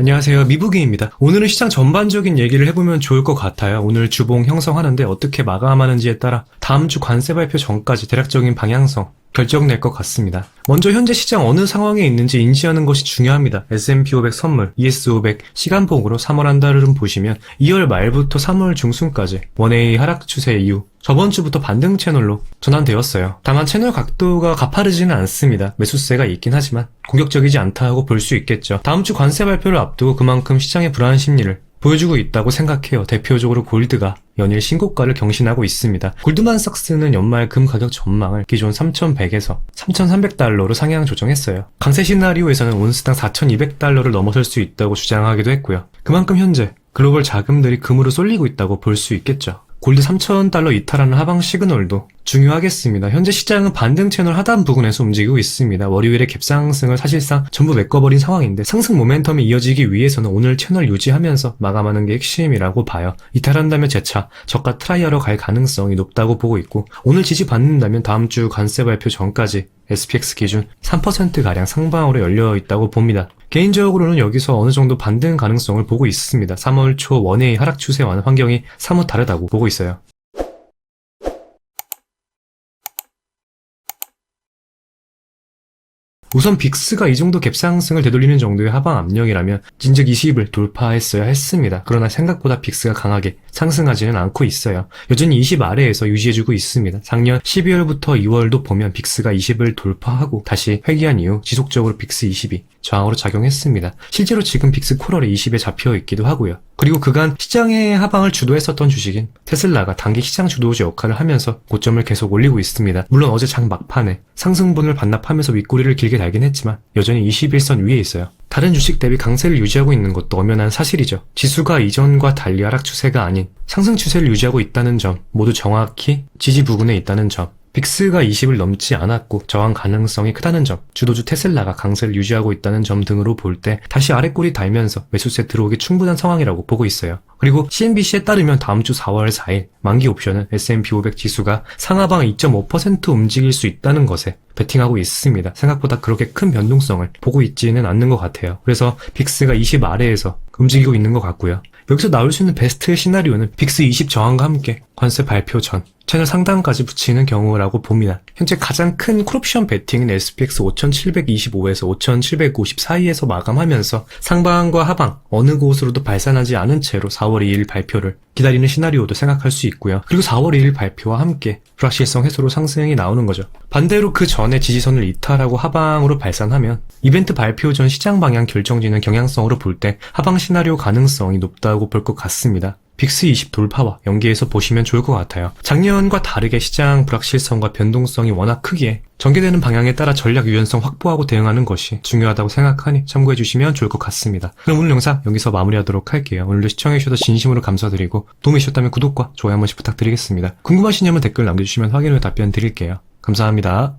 안녕하세요. 미부기입니다. 오늘은 시장 전반적인 얘기를 해보면 좋을 것 같아요. 오늘 주봉 형성하는데 어떻게 마감하는지에 따라 다음 주 관세 발표 전까지 대략적인 방향성 결정낼 것 같습니다. 먼저 현재 시장 어느 상황에 있는지 인지하는 것이 중요합니다. S&P 500 선물, ES 500 시간봉으로 3월 한 달을 보시면 2월 말부터 3월 중순까지 원웨이 하락 추세 이후 저번 주부터 반등 채널로 전환되었어요. 다만 채널 각도가 가파르지는 않습니다. 매수세가 있긴 하지만 공격적이지 않다고 볼 수 있겠죠. 다음 주 관세 발표를 앞두고 그만큼 시장의 불안 심리를 보여주고 있다고 생각해요. 대표적으로 골드가 연일 신고가를 경신하고 있습니다. 골드만삭스는 연말 금 가격 전망을 기존 3,100에서 3,300달러로 상향 조정했어요. 강세 시나리오에서는 온스당 4,200달러를 넘어설 수 있다고 주장하기도 했고요. 그만큼 현재 글로벌 자금들이 금으로 쏠리고 있다고 볼 수 있겠죠. 골드 3,000달러 이탈하는 하방 시그널도 중요하겠습니다. 현재 시장은 반등 채널 하단 부근에서 움직이고 있습니다. 월요일에 갭상승을 사실상 전부 메꿔버린 상황인데 상승 모멘텀이 이어지기 위해서는 오늘 채널 유지하면서 마감하는 게 핵심이라고 봐요. 이탈한다면 재차 저가 트라이하러 갈 가능성이 높다고 보고 있고 오늘 지지 받는다면 다음 주 관세 발표 전까지 SPX 기준 3%가량 상방으로 열려 있다고 봅니다. 개인적으로는 여기서 어느 정도 반등 가능성을 보고 있습니다. 3월 초 원웨이 하락 추세와는 환경이 사뭇 다르다고 보고 있어요. 우선 빅스가 이 정도 갭상승을 되돌리는 정도의 하방 압력이라면 진즉 20을 돌파했어야 했습니다. 그러나 생각보다 빅스가 강하게 상승하지는 않고 있어요. 여전히 20 아래에서 유지해주고 있습니다. 작년 12월부터 2월도 보면 빅스가 20을 돌파하고 다시 회귀한 이후 지속적으로 빅스 20이 저항으로 작용했습니다. 실제로 지금 빅스 코럴이 20에 잡혀 있기도 하고요. 그리고 그간 시장의 하방을 주도했었던 주식인 테슬라가 단기 시장 주도주 역할을 하면서 고점을 계속 올리고 있습니다. 물론 어제 장 막판에 상승분을 반납하면서 윗꼬리를 길게 달긴 했지만 여전히 21선 위에 있어요. 다른 주식 대비 강세를 유지하고 있는 것도 엄연한 사실이죠. 지수가 이전과 달리 하락 추세가 아닌 상승 추세를 유지하고 있다는 점, 모두 정확히 지지 부근에 있다는 점, 빅스가 20을 넘지 않았고 저항 가능성이 크다는 점, 주도주 테슬라가 강세를 유지하고 있다는 점 등으로 볼 때 다시 아래꼬리 달면서 매수세 들어오기 충분한 상황이라고 보고 있어요. 그리고 CNBC에 따르면 다음 주 4월 4일 만기 옵션은 S&P 500 지수가 상하방 2.5% 움직일 수 있다는 것에 베팅하고 있습니다. 생각보다 그렇게 큰 변동성을 보고 있지는 않는 것 같아요. 그래서 빅스가 20 아래에서 움직이고 있는 것 같고요. 여기서 나올 수 있는 베스트 시나리오는 빅스 20 저항과 함께 관세 발표 전 채널 상단까지 붙이는 경우라고 봅니다. 현재 가장 큰 콜옵션 베팅은 SPX 5725에서 5750 사이에서 마감하면서 상방과 하방 어느 곳으로도 발산하지 않은 채로 4월 2일 발표를 기다리는 시나리오도 생각할 수 있고요. 그리고 4월 2일 발표와 함께 불확실성 해소로 상승이 나오는 거죠. 반대로 그 전에 지지선을 이탈하고 하방으로 발산하면 이벤트 발표 전 시장 방향 결정지는 경향성으로 볼 때 하방 시나리오 가능성이 높다고 볼 것 같습니다. 빅스 20 돌파와 연계해서 보시면 좋을 것 같아요. 작년과 다르게 시장 불확실성과 변동성이 워낙 크기에 전개되는 방향에 따라 전략 유연성 확보하고 대응하는 것이 중요하다고 생각하니 참고해 주시면 좋을 것 같습니다. 그럼 오늘 영상 여기서 마무리하도록 할게요. 오늘도 시청해 주셔서 진심으로 감사드리고 도움이 되셨다면 구독과 좋아요 한 번씩 부탁드리겠습니다. 궁금하신 점은 댓글 남겨주시면 확인 후 답변 드릴게요. 감사합니다.